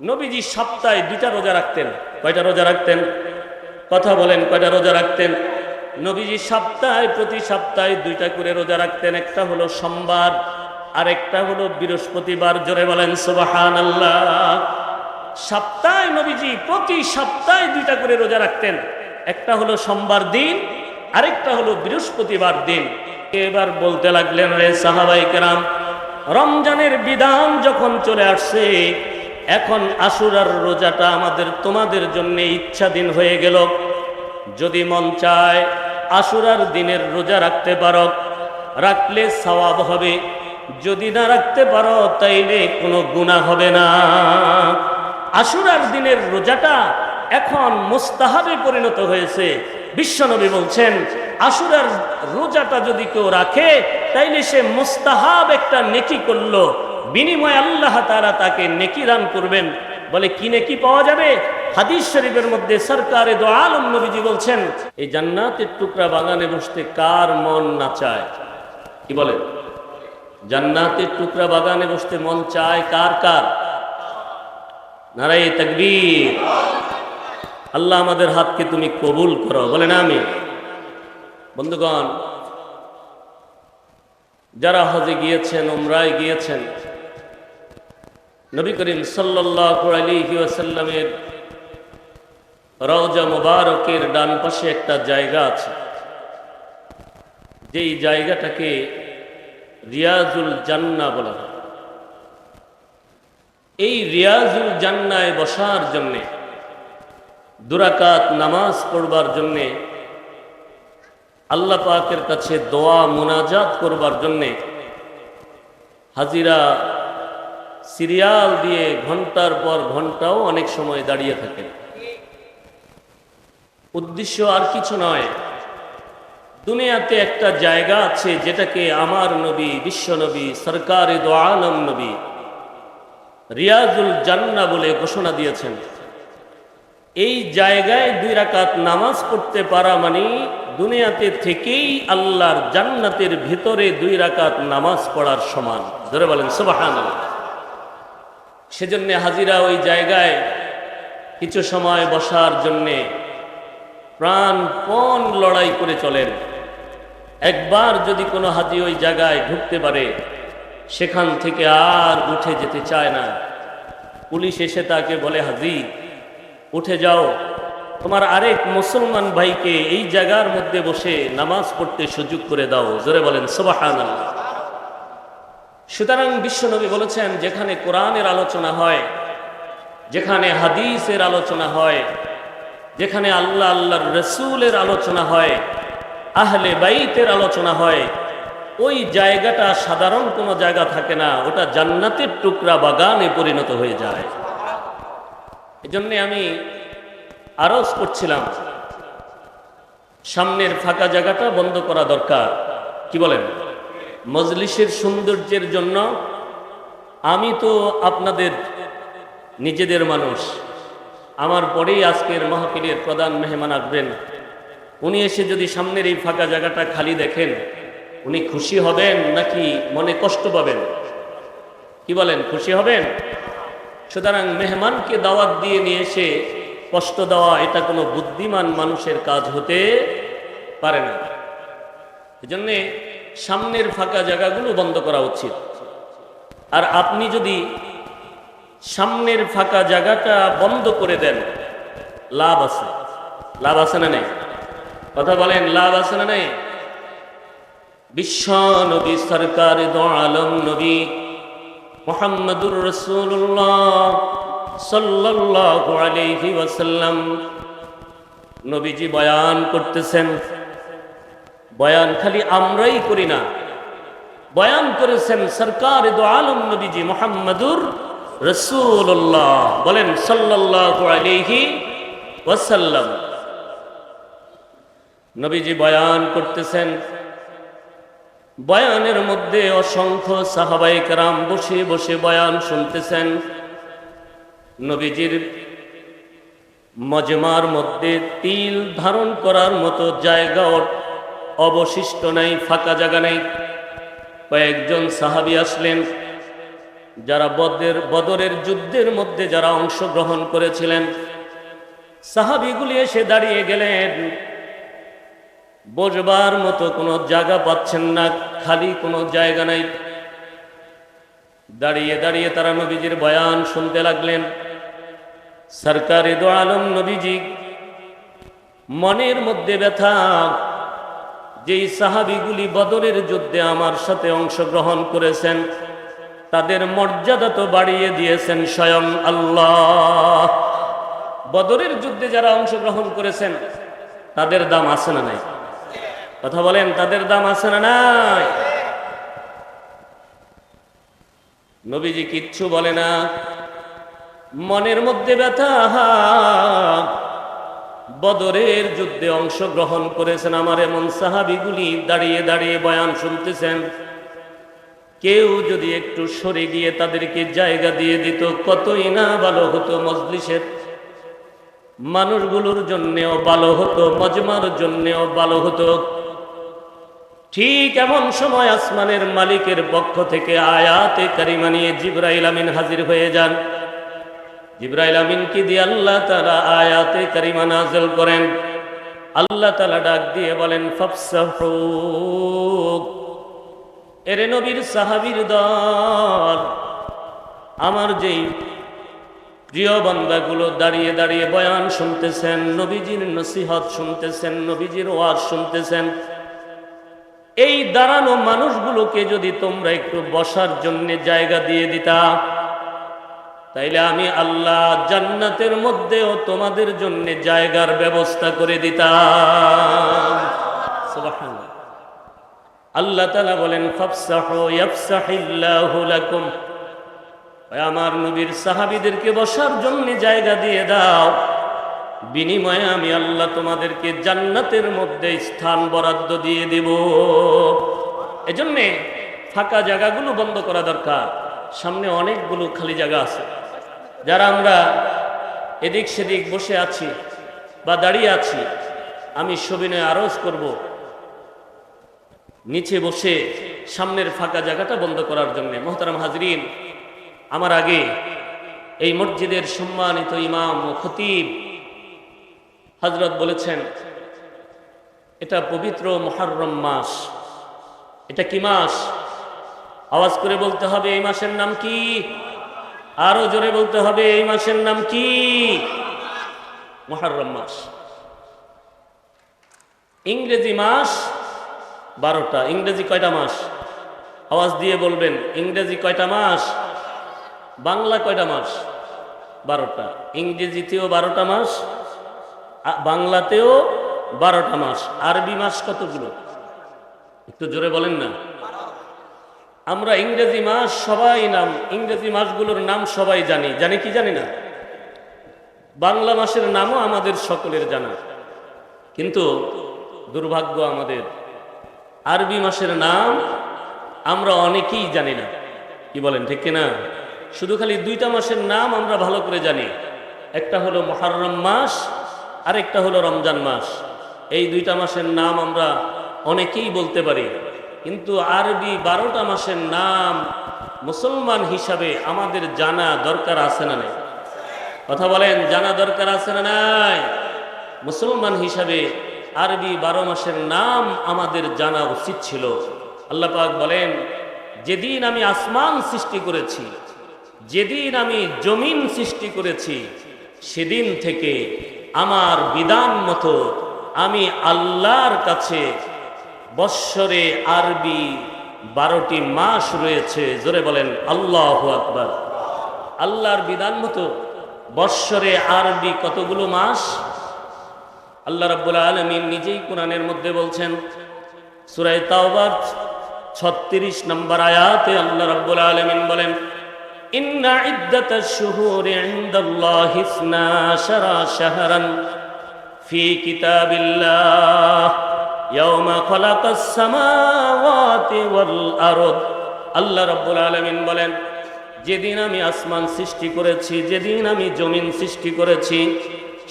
নবীজি সপ্তাহে দুইটা রোজা রাখতেন। কয়টা রোজা রাখতেন? কথা বলেন, কয়টা রোজা রাখতেন? নবীজি সপ্তাহে, প্রতি সপ্তাহে দুইটা করে রোজা রাখতেন। একটা হলো সোমবার আর একটা হলো বৃহস্পতিবার। জোরে বলেন সুবাহান আল্লাহ সপ্তাহে নবীজি প্রতি সপ্তাহে দুইটা করে রোজা রাখতেন। একটা হলো সোমবার দিন, আরেকটা হলো বৃহস্পতিবার দিন। এবার বলতে লাগলেন রে সাহাবাই কেরাম, রমজানের বিধান যখন চলে আসছে এখন আশুরার রোজাটা আমাদের, তোমাদের জন্য ইচ্ছাধীন হয়ে গেল। যদি মন চায় আশুরার দিনের রোজা রাখতে পারো, রাখলে সওয়াব হবে। যদি না রাখতে পারো, তাইলে কোনো গুণা হবে না। আশুরার দিনের রোজাটা এখন মুস্তাহাবে পরিণত হয়েছে। বিশ্বনবী বলছেন, আশুরার রোজাটা যদি কেউ রাখে, তাইলে সে মুস্তাহাব একটা নেকি করল। বিনিময়ে আল্লাহ তারা তাকে নেকি দান করবেন। বলে কি নেকি পাওয়া যাবে? হাদিস শরীফের মধ্যে সরকারে দো আলম নবীজি বলছেন, এই জান্নাতের টুকরা বাগানে বসতে কার মন না চায়? কি বলেন? জান্নাতের টুকরা বাগানে বসতে মন চায় কার কার? নারাই তকবীর। আল্লাহ আমাদের হাতকে তুমি কবুল করো। বলেন আমি বন্ধুগণ, যারা হজে গিয়েছেন ওমরায় গিয়েছেন নবী করিম ওয়াসাল্লামের রওজা মুবারকের ডান পাশে একটা জায়গা আছে। যেই জায়গাটাকে রিয়াজুল জান্না বলা হয়। এই রিয়াজুল জান্নায় বসার জন্যে, দুরাকাত নামাজ পড়বার জন্যে, আল্লাহ পাকের কাছে দোয়া মুনাজাত করবার জন্যে হাজিরা সিরিয়াল দিয়ে ঘণ্টার পর ঘন্টাও অনেক সময় দাঁড়িয়ে থাকেন উদ্দেশ্য আর কিছু নয়। দুনিয়াতে একটা জায়গা আছে যেটাকে আমার নবী, বিশ্ব নবী, সরকারে নবী, রিয়াজুল জান্না বলে ঘোষণা দিয়েছেন। এই জায়গায় দুই রাকাত নামাজ পড়তে পারা মানে দুনিয়াতে থেকেই আল্লাহর জান্নাতের ভিতরে দুই রাকাত নামাজ পড়ার সমান। ধরে বলেন সুবাহান সেজন্য হাজিরা ওই জায়গায় কিছু সময় বসার জন্যে প্রাণপণ লড়াই করে চলেন। একবার যদি কোনো হাজি ওই জায়গায় ঢুকতে পারে, সেখান থেকে আর উঠে যেতে চায় না। পুলিশ এসে তাকে বলে, হাজি, উঠে যাও। তোমার আরেক মুসলমান ভাইকে এই জায়গার মধ্যে বসে নামাজ পড়তে সুযোগ করে দাও। জোরে বলেন সোবাহান সুতরাং বিশ্বনবী বলেছেন, যেখানে কোরআনের আলোচনা হয়, যেখানে হাদিসের আলোচনা হয়, যেখানে আল্লাহ আল্লাহর রসুলের আলোচনা হয়, আহলে বাইতের আলোচনা হয়, ওই জায়গাটা সাধারণ কোনো জায়গা থাকে না, ওটা জান্নাতের টুকরা বাগানে পরিণত হয়ে যায়। এজন্যে আমি আরজ করছিলাম, সামনের ফাঁকা জায়গাটা বন্ধ করা দরকার। কি বলেন? মজলিসের সৌন্দর্যের জন্য আমি তো আপনাদের নিজেদের মানুষ। আমার পরেই আজকের মাহফিলের প্রধান মেহমান আসবেন। উনি এসে যদি সামনের এই ফাঁকা জায়গাটা খালি দেখেন, উনি খুশি হবেন নাকি মনে কষ্ট পাবেন? কি বলেন, খুশি হবেন? সুতরাং মেহমানকে দাওয়াত দিয়ে নিয়ে এসে কষ্ট দেওয়া, এটা কোনো বুদ্ধিমান মানুষের কাজ হতে পারে না। এজন্যে সামনের ফাঁকা জায়গাগুলো বন্ধ করা উচিত। আর আপনি যদি সামনের ফাঁকা জায়গাটা বন্ধ করে দেন, লাভ আছে। লাভ আছে না নেই? কথা বলেন, লাভ আছে না নেই? বিশ্ব নবী সরকার আলম নবী মোহাম্মদুর রসুল্লাহ সাল্লাল্লাহু আলাইহি ওয়াসাল্লাম নবীজি বয়ান করতেছেন বয়ান খালি আমরাই করি না। বয়ান করেছেন সরকার আলম নবীজি মোহাম্মদুর রসুল্লাহ বলেন, সাল্লাল্লাহু আলাইহি ওয়াসাল্লাম। নবীজি বয়ান করতেছেন। বয়ানের মধ্যে অসংখ্য সাহাবাই কারাম বসে বসে বয়ান শুনতেছেন। নবীজির মজমার মধ্যে তিল ধারণ করার মতো জায়গা অবশিষ্ট নাই, ফাঁকা জায়গা নাই। কয়েকজন সাহাবি আসলেন, যারা বদের, বদরের যুদ্ধের মধ্যে যারা অংশগ্রহণ করেছিলেন। সাহাবিগুলি এসে দাঁড়িয়ে গেলেন। বসবার মতো কোনো জায়গা পাচ্ছেন না, খালি কোনো জায়গা নাই। দাঁড়িয়ে দাঁড়িয়ে তারা নবীজির বয়ান শুনতে লাগলেন। সরকারে দো আলম নবীজি, মনের মধ্যে ব্যথা যেই সাহাবিগুলি বদরের যুদ্ধে আমার সাথে অংশগ্রহণ করেছেন, তাদের মর্যাদা তো বাড়িয়ে দিয়েছেন স্বয়ং আল্লাহ। বদরের যুদ্ধে যারা অংশগ্রহণ করেছেন, তাদের দাম আছে না নাই? কথা বলেন, তাদের দাম আছে না নাই? নবীজি কিচ্ছু বলে না। মনের মধ্যে ব্যথা। বদরের যুদ্ধে অংশগ্রহণ করেছেন। আমার এমন সাহাবিগুলি দাঁড়িয়ে দাঁড়িয়ে বয়ান শুনতেছেন। কেউ যদি একটু সরে গিয়ে তাদেরকে জায়গা দিয়ে দিত, কতই না ভালো হতো মজলিসের। মানুষগুলোর জন্যেও ভালো হতো, মজমার জন্যেও ভালো হতো। ঠিক এমন সময় আসমানের মালিকের পক্ষ থেকে আয়াতে কারিমা নিয়ে জিব্রাইল আমিন হাজির হয়ে যান। জিব্রাইল আমিনকে দিয়ে আল্লাহ তারা আয়াতে কারিমা নাজেল করেন? আল্লাহ তালা ডাক দিয়ে বলেন এরে নবীর সাহাবীর দল, আমার যেই প্রিয় বান্দাগুলো দাঁড়িয়ে দাঁড়িয়ে বয়ান শুনতেছেন, নবীজির নসিহত শুনতেছেন, নবীজির ওয়াজ শুনতেছেন, এই দাঁড়ানো মানুষগুলোকে যদি তোমরা একটু বসার জন্য জায়গা দিয়ে দিতা তাইলে আমি আল্লাহ জান্নাতের মধ্যেও তোমাদের জন্য জায়গার ব্যবস্থা করে দিতাম। আল্লাহ তালা বলেন আমার নবীর সাহাবিদেরকে বসার জন্য জায়গা দিয়ে দাও। বিনিময়ে আমি আল্লাহ তোমাদেরকে জান্নাতের মধ্যে স্থান বরাদ্দ দিয়ে দেব। এজন্যে ফাঁকা জায়গাগুলো বন্ধ করা দরকার। সামনে অনেকগুলো খালি জায়গা আছে। যারা আমরা এদিক সেদিক বসে আছি বা দাঁড়িয়ে আছি, আমি সবিনয় আরজ করব। নিচে বসে সামনের ফাঁকা জায়গাটা বন্ধ করার জন্য। মোহতারাম হাজরিন, আমার আগে এই মসজিদের সম্মানিত ইমাম ও খতিব হজরত বলেছেন, এটা পবিত্র মহারম মাস। এটা কি মাস? আওয়াজ করে বলতে হবে, এই মাসের নাম কি? আরও জোরে বলতে হবে, এই মাসের নাম কি? মহারম মাস। ইংরেজি মাস বারোটা, ইংরেজি কয়টা মাস? আওয়াজ দিয়ে বলবেন, ইংরেজি কয়টা মাস? বাংলা কয়টা মাস? বারোটা। ইংরেজিতেও বারোটা মাস বাংলাতেও বারোটা মাস। আরবি মাস কতগুলো? একটু জোরে বলেন না। আমরা ইংরেজি মাস সবাই নাম, ইংরেজি মাসগুলোর নাম সবাই জানি। জানি কি জানি না? বাংলা মাসের নামও আমাদের সকলের জানা। কিন্তু দুর্ভাগ্য আমাদের, আরবি মাসের নাম আমরা অনেকেই জানি না। কি বলেন, ঠিক কিনা? শুধু খালি দুইটা মাসের নাম আমরা ভালো করে জানি। একটা হলো মহারম মাস আর একটা হলো রমজান মাস। এই দুইটা মাসের নাম আমরা অনেকেই বলতে পারি। কিন্তু আরবি বারোটা মাসের নাম মুসলমান হিসাবে আমাদের জানা দরকার আছে না নাই? কথা বলেন, জানা দরকার আছে না নাই? মুসলমান হিসাবে আরবি বারো মাসের নাম আমাদের জানা উচিত ছিল। আল্লাহ পাক বলেন, যেদিন আমি আসমান সৃষ্টি করেছি, যেদিন আমি জমিন সৃষ্টি করেছি, সেদিন থেকে আমার বিধান মতো আমি আল্লাহর কাছে বৎসরে আরবি বারোটি মাস রয়েছে। জোরে বলেন, আল্লাহ আকবার। আল্লাহর বিধান মতো বৎসরে আরবি কতগুলো মাস? আল্লাহ রাব্বুল আলমিন নিজেই কোরআনের মধ্যে বলছেন, সুরায় তাওবার ছত্রিশ নম্বর আয়াতে আল্লাহ রাব্বুল আলমিন বলেন, ইন্না ইদ্দাতাশ শুহুরি ইনদাল্লাহি আশারা শাহরান ফি কিতাবিল্লাহ। আল্লাহ রাব্বুল আলামিন বলেন, যেদিন আমি আসমান সৃষ্টি করেছি, যেদিন আমি জমিন সৃষ্টি করেছি,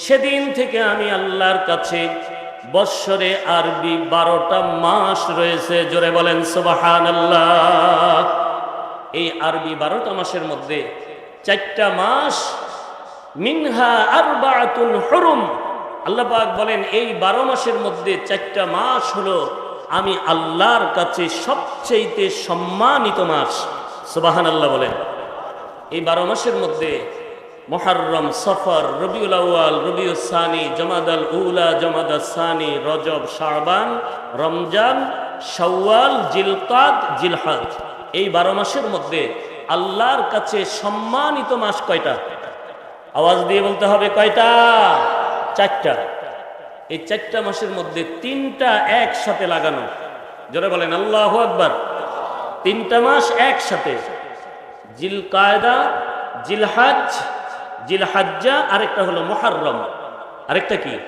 সেদিন থেকে আমি আল্লাহর কাছে বৎসরে আরবি বারোটা মাস রয়েছে। জোরে বলেন সুবাহান আল্লাহ এই আরবি বারোটা মাসের মধ্যে চারটা মাস, মিনহা আরবাতুন হরুম আল্লাহ পাক বলেন, এই বারো মাসের মধ্যে চারটা মাস হলো আমি আল্লাহর কাছে সবচেয়েতে সম্মানিত মাস। সুবাহান আল্লাহ বলেন। এই বারো মাসের মধ্যে মহারম সফর, রবিউল আউয়াল রবিউল সানি জমাদাল উলা জমাদাল সানি, রজব শাহবান রমজান, শাওয়াল, জিলকাদ জিলহাদ এই বারো মাসের মধ্যে আল্লাহর কাছে সম্মানিত মাস কয়টা? আওয়াজ দিয়ে বলতে হবে কয়টা? চারটা। এই চারটা মাসের মধ্যে তিনটা একসাথে লাগানো। যারা বলেন, আল্লাহ আকবার। তিনটা মাস একসাথে। জিল কায়দা জিলহাজ, জিলহাজ্জা, আরেকটা হলো মহারম আরেকটা কি?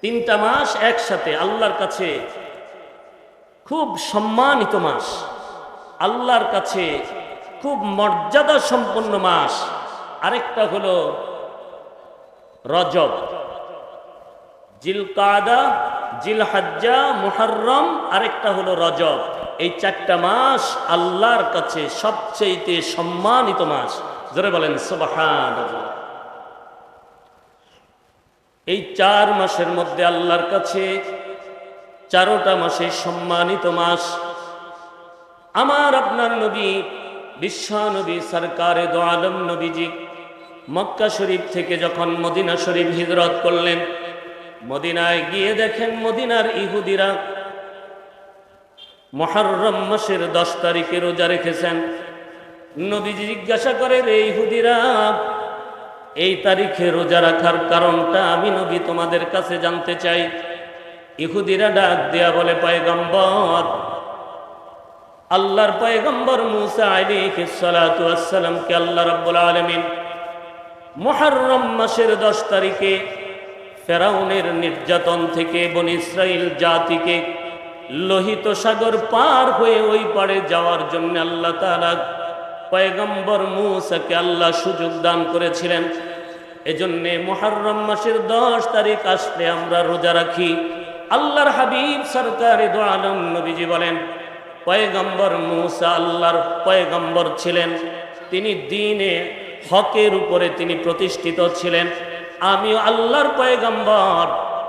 তিনটা মাস একসাথে আল্লাহর কাছে খুব সম্মানিত মাস। আল্লাহর কাছে খুব মর্যাদা সম্পন্ন মাস। আরেকটা হলো রজব। জিলকাদা, জিলহাজ্জা, মুহররম, আরেকটা হলো রজব। এই চারটা মাস আল্লাহর কাছে সবচেয়েতে সম্মানিত মাস। জোরে বলেন সুবহান এই চার মাসের মধ্যে আল্লাহর কাছে চারোটা মাসে সম্মানিত মাস। আমার আপনার নবী বিশ্বনবী সরকারে দো আলম নবীজি মক্কা শরীফ থেকে যখন মদিনা শরীফ হিজরত করলেন, মদিনায় গিয়ে দেখেন মদিনার ইহুদিরা মহারম মাসের দশ তারিখে রোজা রেখেছেন। নবীজি জিজ্ঞাসা করে রে ইহুদিরা, এই তারিখে রোজা রাখার কারণটা আমি নবী তোমাদের কাছে জানতে চাই। ইহুদিরা ডাক দেয়া বলে, পয়গম্বর, আল্লাহর পয়গম্বর মুসা আলাইহিস সালাতু ওয়াসসালামকে আল্লাহ রাব্বুল আলামিন মুহররম মাসের 10 তারিখে ফেরাউনের নির্যাতন থেকে বন ইসরাইল জাতিকে লোহিত সাগর পার হয়ে ওই পারে যাওয়ার জন্য আল্লাহ তাআলা পয়গম্বর মুসাকে আল্লাহ সুযোগ দান করেছিলেন। এজন্যে মুহররম মাসের 10 তারিখ আসলে আমরা রোজা রাখি। আল্লাহর হাবিব সরকারে আলম নবীজি বলেন, পয়গম্বর মুসা আল্লাহর পয়গম্বর ছিলেন। তিনি দিনে হকের উপরে তিনি প্রতিষ্ঠিত ছিলেন। আমিও আল্লাহর পয়গম্বর।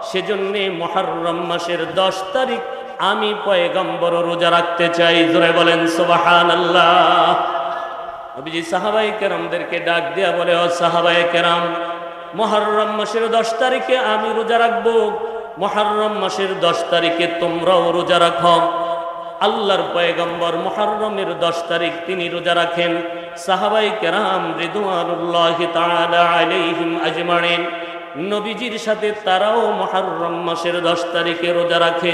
সেজন্যে মহারম মাসের দশ তারিখ আমি পয়গম্বর রোজা রাখতে চাই। জোরে বলেন সুবাহান আল্লাহ নবীজি সাহাবাই কেরামদেরকে ডাক দেয়া বলে, ও সাহাবাই কেরাম, মহারম মাসের দশ তারিখে আমি রোজা রাখব। মহারম মাসের দশ তারিখে তোমরাও রোজা রাখো। আল্লাহর পয়গম্বর মহারমের দশ তারিখ তিনি রোজা রাখেন। সাহাবাই কেরাম রিদুয়ানুল্লাহ আজমাইন। নবীজির সাথে তারাও মহারম মাসের দশ তারিখে রোজা রাখে।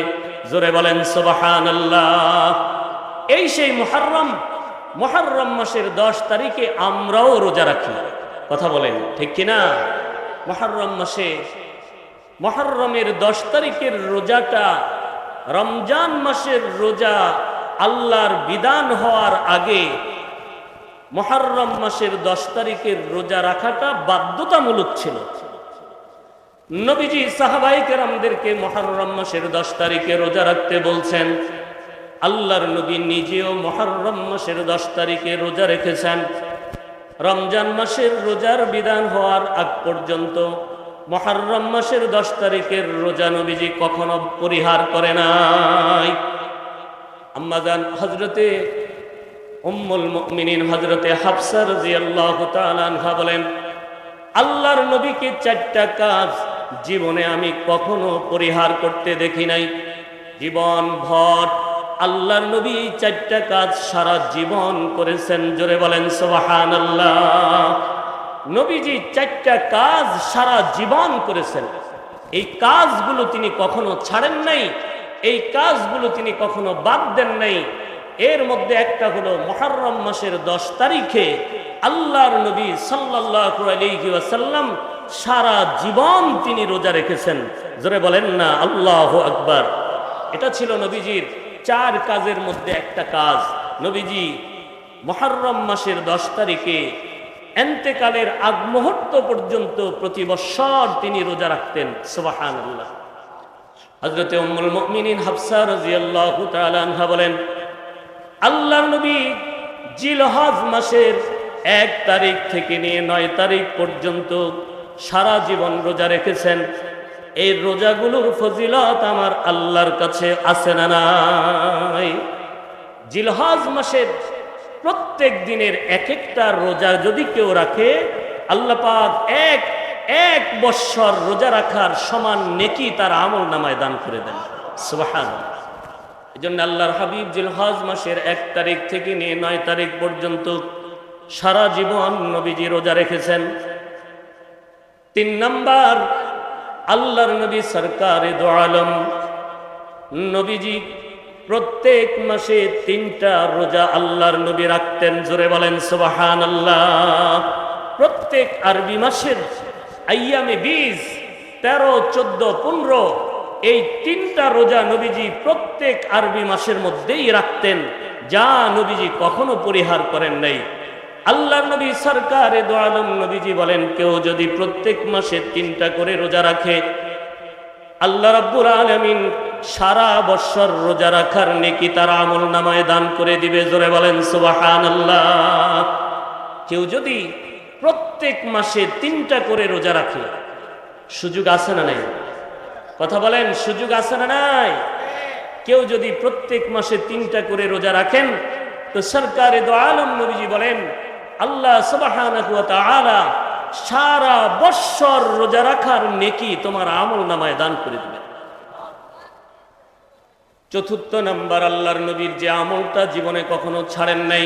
জোরে বলেন সোবাহান আল্লাহ এই সেই মহারম মহারম মাসের দশ তারিখে আমরাও রোজা রাখি। কথা বলেন, ঠিক কিনা? মহারম মাসে মহারমের দশ তারিখের রোজাটা রমজান মাসের রোজা আল্লাহর বিধান হওয়ার আগে মহারম মাসের দশ তারিখের রোজা রাখাটা বাধ্যতামূলক ছিল। নবীজি সাহাবাই কেরামদেরকে মহারম মাসের দশ তারিখে রোজা রাখতে বলছেন, আল্লাহর নবী নিজেও মহারম মাসের দশ তারিখে রোজা রেখেছেন। রমজান মাসের রোজার বিধান হওয়ার আগ পর্যন্ত মহারম মাসের দশ তারিখের রোজা নবীজি কখনো পরিহার করে নাই। আম্মাজান হজরতে উম্মুল মুমিনিন হজরতে হাফসা রাদিয়াল্লাহু তাআলা আনহা বলেন, আল্লাহর নবীকে চারটা কাজ জীবনে আমি কখনো পরিহার করতে দেখি নাই। জীবন ভর, আল্লাহর নবী চারটা কাজ সারা জীবন করেছেন। জোরে বলেন, সুবহানাল্লাহ। নবীজি চারটা কাজ সারা জীবন করেছেন। এই কাজগুলো তিনি কখনো ছাড়েন নাই, এই কাজগুলো তিনি কখনো বাদ দেন নাই। এর মধ্যে একটা হলো মহারম মাসের দশ তারিখে আল্লাহর নবী সাল্লাল্লাহু আলাইহি ওয়াসাল্লাম সারা জীবন তিনি রোজা রেখেছেন। জোরে বলেন না, আল্লাহ আকবার। এটা ছিল নবীজির চার কাজের মধ্যে একটা কাজ। নবীজি মহারম মাসের দশ তারিখে এন্তেকালের আগ মুহূর্ত পর্যন্ত প্রতি বৎসর তিনি রোজা রাখতেন। সুবাহান আল্লাহ হজরতে উম্মুল মুমিনিন হাফসা রাদিয়াল্লাহু তাআলা আনহা বলেন আল্লাহর নবী জিলহজ মাসের এক তারিখ থেকে নিয়ে নয় তারিখ পর্যন্ত সারা জীবন রোজা রেখেছেন। এই রোজাগুলোর ফজিলত আমার আল্লাহর কাছে আছে না নাই? জিলহজ মাসের প্রত্যেক দিনের এক একটা রোজা যদি কেউ রাখে, আল্লাহ পাক এক এক বৎসর রোজা রাখার সমান নেকি তার আমল নামায় দান করে দেন। সুবাহান এই জন্য আল্লাহর হাবিব জিলহজ মাসের এক তারিখ থেকে নিয়ে নয় তারিখ পর্যন্ত সারা জীবন নবীজি রোজা রেখেছেন। তিন নাম্বার, আল্লাহর নবী সরকারে দো আলম। নবীজি প্রত্যেক মাসে তিনটা রোজা আল্লাহর নবী রাখতেন। জোরে বলেন সুবাহান আল্লাহ প্রত্যেক আরবি মাসের আইয়ামে বিশ, তেরো, চোদ্দ, পনেরো এই তিনটা রোজা নবীজি প্রত্যেক আরবি মাসের মধ্যেই রাখতেন, যা নবীজি কখনো পরিহার করেন নাই। আল্লাহ নবী সরকারে নবীজি বলেন, কেউ যদি প্রত্যেক মাসে তিনটা করে রোজা রাখে, আল্লাহ রাব্বুল আলামিন সারা বৎসর রোজা রাখার নেকি তার আমল নামায় দান করে দিবে, জোরে বলেন সুবহানাল্লাহ। কেউ যদি প্রত্যেক মাসে তিনটা করে রোজা রাখে, সুযোগ আছে না নাই? কথা বলেন, সুযোগ আছে না নাই? কেউ যদি প্রত্যেক মাসে তিনটা করে রোজা রাখেন, তো সরকারে দো আলম নবীজি বলেন, আল্লাহ সারা বৎসর রোজা রাখার নেকি তোমার আমল নামায় দান করে দিবেন। চতুর্থ নাম্বার, আল্লাহর নবীর যে আমলটা জীবনে কখনো ছাড়েন নাই।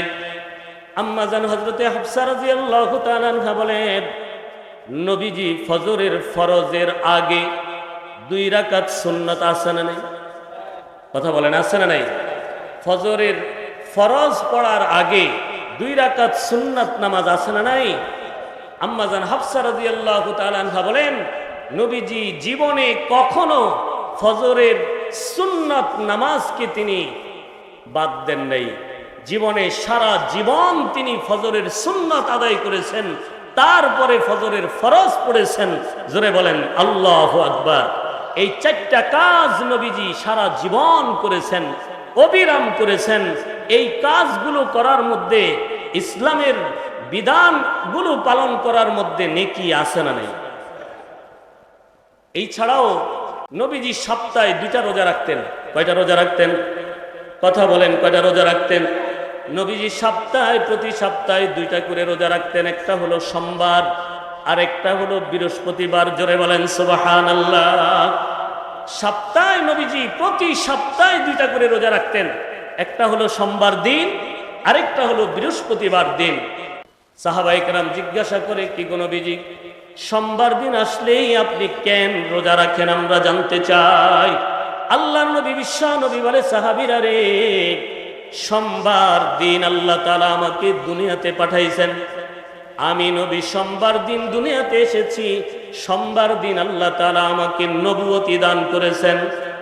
আম্মা জান হজরতে হাফসা রাদিয়াল্লাহু তাআলা বলেন, নবীজি ফজরের ফরজের আগে দুই রাকাত সুন্নাত আছে না নাই? কথা বলেন, আছে না নাই? ফজরের ফরজ পড়ার আগে দুই রাকাত সুন্নাত নামাজ আছে না নাই? আম্মাজান হাফসা রাদিয়াল্লাহু তাআলা বলেন, নবীজি জীবনে কখনো ফজরের সুন্নাত নামাজকে তিনি বাদ দেন নাই। জীবনে সারা জীবন তিনি ফজরের সুন্নাত আদায় করেছেন, তারপরে ফজরের ফরজ পড়েছেন। জোরে বলেন, আল্লাহ আকবার। এই চারটা কাজ নবীজি সারা জীবন করেছেন, অবিরাম করেছেন। এই কাজগুলো করার মধ্যে, ইসলামের বিধানগুলো পালন করার মধ্যে নেকি আছে না নেই? এই ছাড়াও নবীজি সপ্তাহে দুইটা রোজা রাখতেন। কয়টা রোজা রাখতেন? কথা বলেন, কয়টা রোজা রাখতেন? নবীজি সপ্তাহে, প্রতি সপ্তাহে দুইটা করে রোজা রাখতেন। একটা হলো সোমবার আর একটা হলো বৃহস্পতিবার। জোরে বলেন সুবাহান আল্লাহ সপ্তাহে নবীজি প্রতি সপ্তাহে দুইটা করে রোজা রাখতেন। একটা হলো সোমবার দিন, আরেকটা হলো বৃহস্পতিবার দিন। সাহাবাইকরাম জিজ্ঞাসা করে, কি গো নবীজি, সোমবার দিন আসলেই আপনি কেন রোজা রাখেন? আমরা জানতে চাই। আল্লাহ নবী, বিশ্ব নবী বলে, সাহাবিরা রে, সোমবার দিন আল্লাহ তালা আমাকে দুনিয়াতে পাঠাইছেন। আমি নবী, সোমবার দিন দুনিয়াতে এসেছি। সোমবার দিন আল্লাহ তালা আমাকে নবুয়তি দান করেছেন।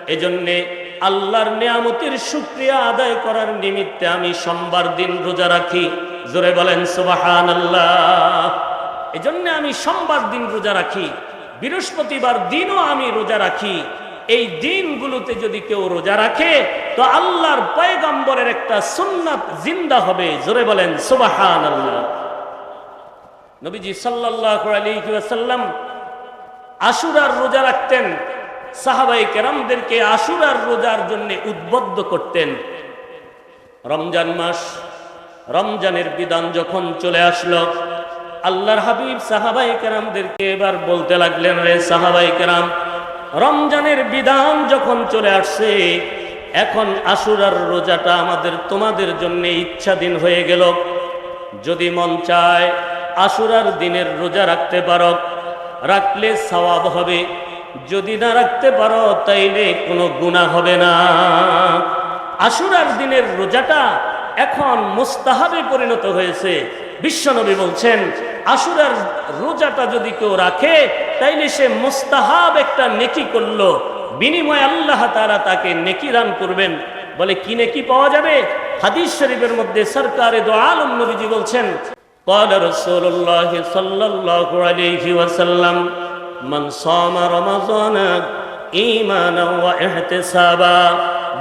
এজন্যে আল্লাহর নিয়ামতের শুক্রিয়া আদায় করার নিমিত্তে আমি সোমবার দিন রোজা রাখি। জোরে বলেন সুবাহান আল্লাহ এজন্য আমি সোমবার দিন রোজা রাখি। বৃহস্পতিবার দিনও আমি রোজা রাখি। এই দিনগুলোতে যদি কেউ রোজা রাখে, তো আল্লাহর পয়গম্বরের একটা সুন্নাত জিন্দা হবে। জোরে বলেন সুবাহান আল্লাহ নবীজি সাল্লাল্লাহু আলী ওয়াসাল্লাম আশুরার রোজা রাখতেন। সাহাবাই কেরামদেরকে আশুরার রোজার জন্য উদ্বুদ্ধ করতেন। রমজান মাস, রমজানের বিধান যখন চলে আসলো, আল্লাহর হাবিব সাহাবাই কেরামদেরকে এবার বলতে লাগলেন, রে সাহাবাই কেরাম, রমজানের বিধান যখন চলে আসছে, এখন আশুরার রোজাটা আমাদের, তোমাদের জন্য ইচ্ছাধীন হয়ে গেল। যদি মন চায় আশুরার দিনের রোজা রাখতে পারো রাখলে সওয়াব হবে। যদি না রাখতে পারো, তাইলে কোনো গুণা হবে না। আশুরার দিনের রোজাটা এখন মুস্তাহাবে পরিণত হয়েছে। বিশ্বনবী বলছেন, আশুরার রোজাটা যদি কেউ রাখে, তাইলে সে মুস্তাহাব একটা নেকি করল। বিনিময়ে আল্লাহ তারা তাকে নেকি দান করবেন। বলে, কি নেকি পাওয়া যাবে? হাদিস শরীফের মধ্যে সরকারে দো আলম নবীজি বলছেন قال رسول الله صلى الله عليه وسلم من صام رمضان إيمانا واحتسابا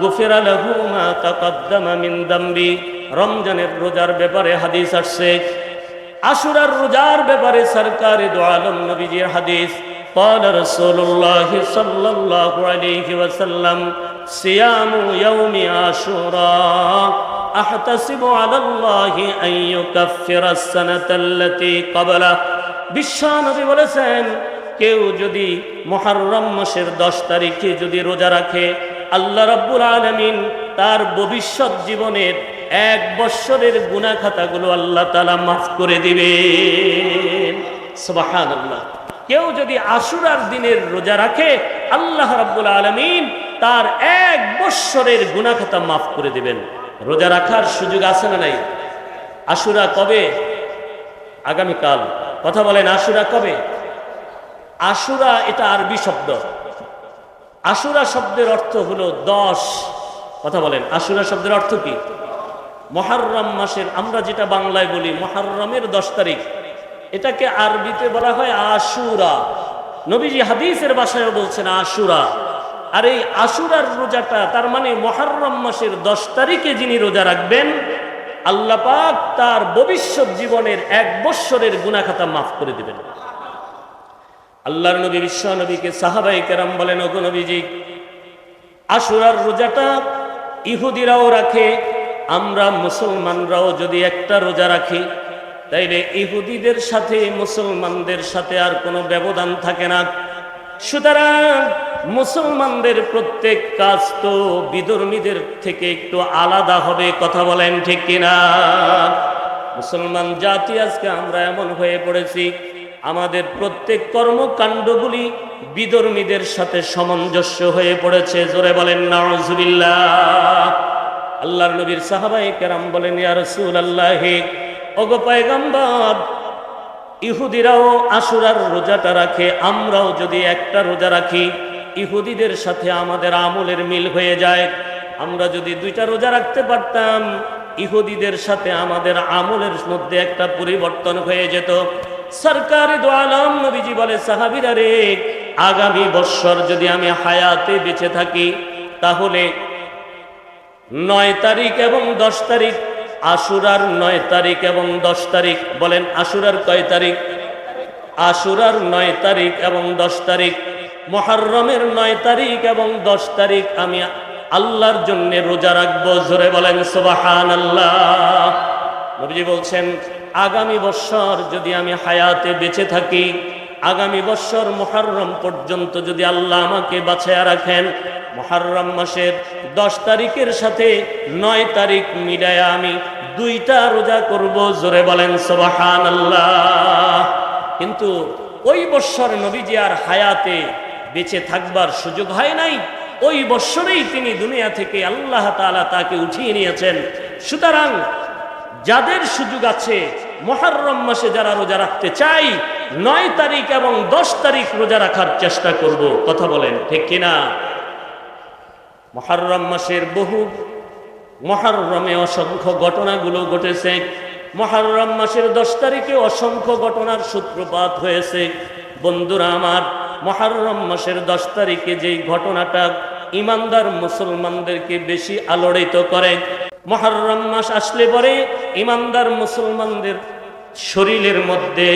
غفر له ما تقدم من ذنبه রমজানের রোজার ব্যাপারে হাদিস আসছে আশুরার রোজার ব্যাপারে সরকার দো আলম নবীজির হাদিস قال رسول الله صلى الله عليه وسلم صيام يوم عاشوراء احتسب على الله ان يكفر السنه التي قبله বিশ্বনবী বলেছেন কেউ যদি মহারম মাসের দশ তারিখে যদি রোজা রাখে আল্লাহ রাব্বুল আলামিন তার ভবিষ্যৎ জীবনের এক বৎসরের গুনাহ খাতাগুলো আল্লাহ তাআলা মাফ করে দিবেন সুবহানাল্লাহ কেউ যদি আশুরার দিনের রোজা রাখে আল্লাহ রাব্বুল আলামিন তার এক বৎসরের গুনাহ খাতা মাফ করে দিবেন রোজা রাখার সুযোগ আছে না নাই? আশুরা কবে? আগামীকাল। কথা বলেন, আশুরা কবে? আশুরা এটা আরবি শব্দ। আশুরা শব্দের অর্থ হলো দশ। কথা বলেন, আশুরা শব্দের অর্থ কি? মহারম মাসের, আমরা যেটা বাংলায় বলি মহারমের দশ তারিখ। এটাকে আরবিতে বলা হয় আশুরা। নবীজি হাদিসের ভাষায় বলছেন আশুরা। আর এই আশুরার রোজাটা, তার মানে মহারম মাসের দশ তারিখে যিনি রোজা রাখবেন, আল্লাহ পাক তার ভবিষ্যৎ জীবনের এক বৎসরের গুনাখাতা মাফ করে দিবেন। আল্লাহর নবী, বিশ্ব নবীকে সাহাবাই কেরাম বলেন, ওগো নবীজি, আশুরার রোজাটা ইহুদিরাও রাখে, আমরা মুসলমানরাও যদি একটা রোজা রাখি, তাইলে ইহুদিদের সাথে, মুসলমানদের সাথে আর কোনো ব্যবধান থাকে না। সুতরাং মুসলমানদের প্রত্যেক কাজ তো বিধর্মীদের থেকে একটু আলাদা হবে, কথা বলেন ঠিক কিনা? মুসলমান জাতি আজকে আমরা এমন হয়ে পড়েছি, আমাদের প্রত্যেক কর্মকাণ্ডগুলি বিধর্মীদের সাথে সামঞ্জস্য হয়ে পড়েছে, জোরে বলেন, নাউজুবিল্লাহ। আল্লাহর নবীর সাহাবাই কেরাম বলেন, ইয়া রাসূলুল্লাহ, ওগো পয়গম্বর ইহুদিরাও আশুরার রোজাটা রাখে, আমরাও যদি একটা রোজা রাখি, ইহুদিদের সাথে আমাদের আমলের মিল হয়ে যায়। আমরা যদি দুইটা রোজা রাখতে পারতাম, ইহুদিদের সাথে আমাদের আমলের মধ্যে একটা পরিবর্তন হয়ে যেত। সরকারি দোয়ালাম নবীজি বলে, সাহাবিরা রে, আগামী বৎসর যদি আমি হায়াতে বেঁচে থাকি, তাহলে নয় তারিখ এবং দশ তারিখ আশুরার নয় তারিখ এবং দশ তারিখ, বলেন আশুরার কয় তারিখ? আশুরার নয় তারিখ এবং দশ তারিখ, মহারমের নয় তারিখ এবং দশ তারিখ আমি আল্লাহর জন্য রোজা রাখব, জোরে বলেন সুবাহান আল্লাহ নবীজি বলছেন, আগামী বৎসর যদি আমি হায়াতে বেঁচে থাকি, আগামী বৎসর মহারম পর্যন্ত যদি আল্লাহ আমাকে বাছায়া রাখেন, মহারম মাসের দশ তারিখের সাথে নয় তারিখ মিলায়া আমি দুইটা রোজা করব, জোরে বলেন সবাহান আল্লাহ কিন্তু ওই বৎসর নবীজি আর হায়াতে বেঁচে থাকবার সুযোগ হয় নাই। ওই বৎসরেই তিনি দুনিয়া থেকে আল্লাহ তাআলা তাকে উঠিয়ে নিয়েছেন। সুতরাং যাদের সুযোগ আছে, মহারম মাসে যারা রোজা রাখতে চাই, নয় তারিখ এবং দশ তারিখ রোজা রাখার চেষ্টা করব। কথা বলেন, ঠিক কিনা? মহারম মাসের বহু মহারমে অসংখ্য ঘটনাগুলো ঘটেছে। মহারম মাসের দশ তারিখে অসংখ্য ঘটনার সূত্রপাত হয়েছে। বন্ধুরা আমার, মহারম মাসের দশ তারিখে যেই ঘটনাটা ইমানদার মুসলমানদেরকে বেশি আলোড়িত করে, মহারম মাস আসলে পরে ইমানদার মুসলমানদের শরীরের মধ্যে